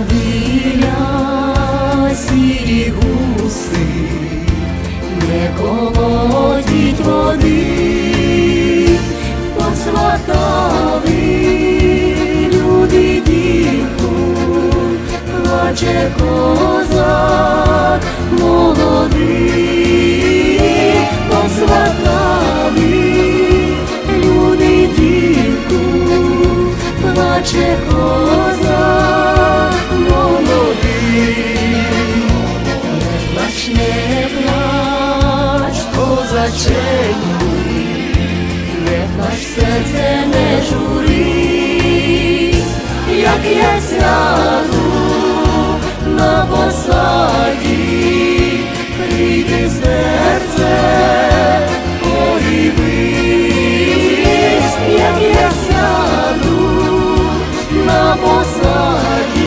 Біля люди дівку, плаче козак молодий, люди дівку, плаче. плаченьку, не наш серце не журись, як я сяду на посаді, прийде серце подивись, як я сяду на посаді.